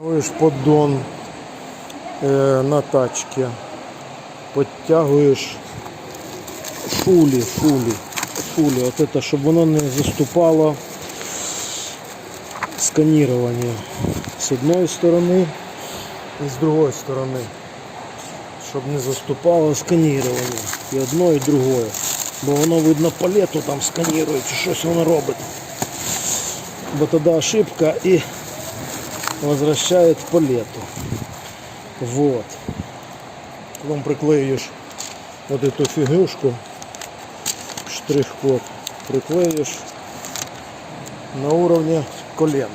Ставиш поддон е, на тачці, підтягуєш фулі, фулі, фулі, от это, щоб воно не заступало сканирование з одної сторони і з другої сторони, щоб не заступало сканирование і одно, і другое. Бо воно видно палету там сканірує, чи щось воно робить. Бо тоді ошибка і возвращает по лету. Вот. Потом приклеишь вот эту фигушку, штрих-код, приклеишь на уровне колена.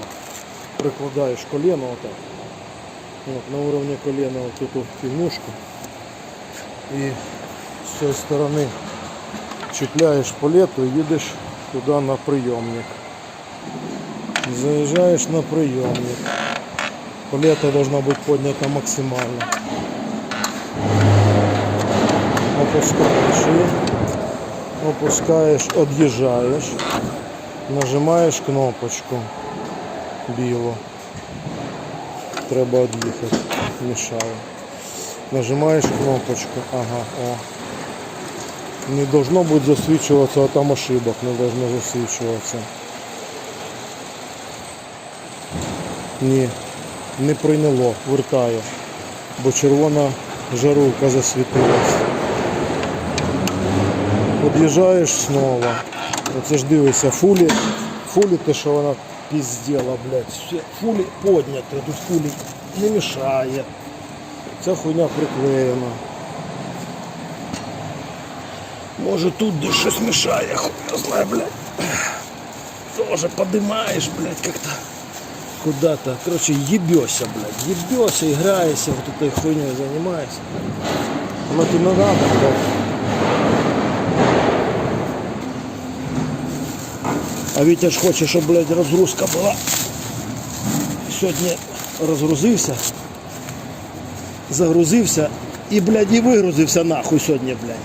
Прикладаешь колено вот так. Вот, на уровне колена вот эту фигнюшку. И с той стороны чіпляєш палету і їдеш туди на прийомник. Заезжаешь на приемник. Палета должна быть поднята максимально. Опускаешь ее. Опускаешь, отъезжаешь. Нажимаешь кнопочку білу. Треба від'їхати. Мішає. Нажимаєш кнопочку. Ага, о. Не должно быть засвічуватися, а там ошибок не должно засвічуватися. Ні, не прийняло, вертаю, бо червона жарулка засвітилась. Під'їжджаєш знову. Оце ж дивишся, фулі, фулі те, що вона пізділа, блядь. Фулі подняте, тут фулі не мішає. Ця хуйня приклеєна. Може тут де щось мішає, хуй я знаю, блядь. Тоже поднимаешь, блядь, как-то куда-то. Короче, ебешься, блядь. Ебешься, играешься, вот этой хуйней занимаешься. Оно тебе надо, блядь. А Витя ж хоче, щоб, блядь, розгрузка була. Сьогодні розгрузився, загрузився і, блядь, і вигрузився нахуй сьогодні, блядь.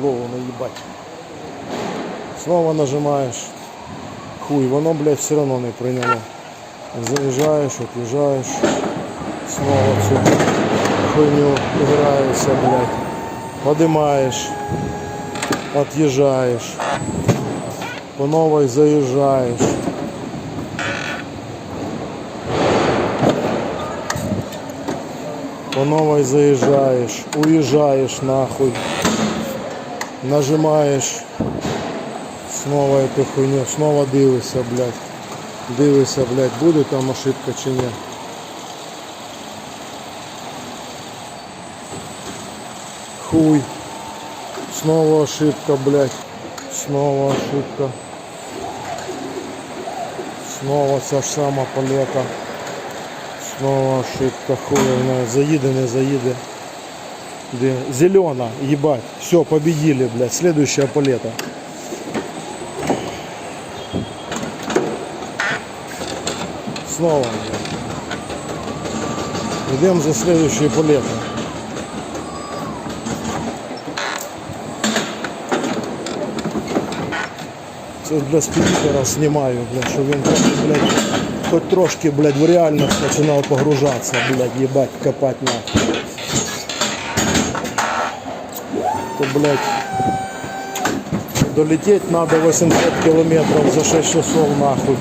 Клоуна їбать. Снова нажимаешь. Хуй, воно, блядь, все равно не прийняло. Заїжджаєш, от'їжджаєш. Снова цю хуйню граєшся, блядь. Подимаєш. От'їжджаєш. По новой заїжджаєш. По новой заїжджаєш. Уїжджаєш нахуй. Нажимаєш Снова эту хуйню, снова дивишся, блядь. Дивишся, блядь, буде там ошибка чи ні. Хуй. Снова ошибка, блядь. Снова ошибка. Снова ця ж сама палета. Снова ошибка, хуй, заїде, не заїде. Де? Зелена, ебать. Все, победили, блядь. Следующая палета. Снова. Идем за следующей палетой. Це для спідітера знімаю, блядь, щоб він блядь, хоч трошки, блядь, в реальність починав погружатися, блядь, їбать, копать нахуй. То, блядь, долететь надо 800 километров за 6 часов нахуй.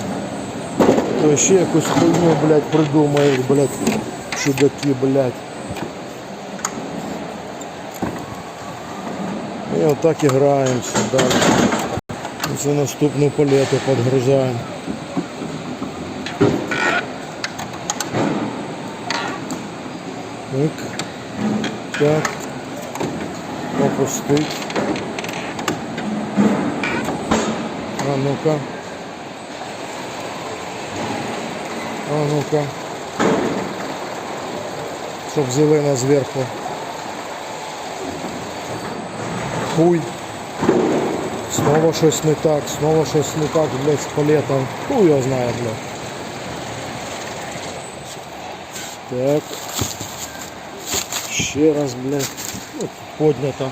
То ще якусь хуйню, блядь, придумають, блядь, чудаки, блядь. І отак і граємося далі. Це наступну палету підгружаємо. Так. Так. Опустить. А ну-ка. А ну-ка. Щоб зелена зверху. Хуй. Снова щось не так, снова щось не так, блядь, з палетом. Хуй його знає, блядь. Так. Ще раз, блядь. Тут поднято.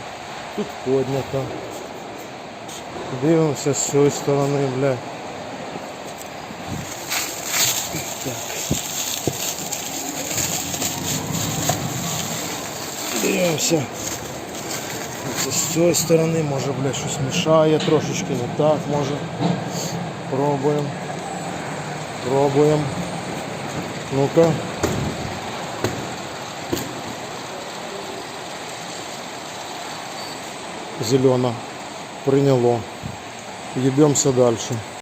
Тут поднято. Дивимося з цієї сторони, блядь. Дивимося. Це з цієї сторони, може, бля, щось мішає трошечки, не так може. Пробуємо. Пробуємо. Ну-ка. Зелено. Прийняло. Їбемося далі.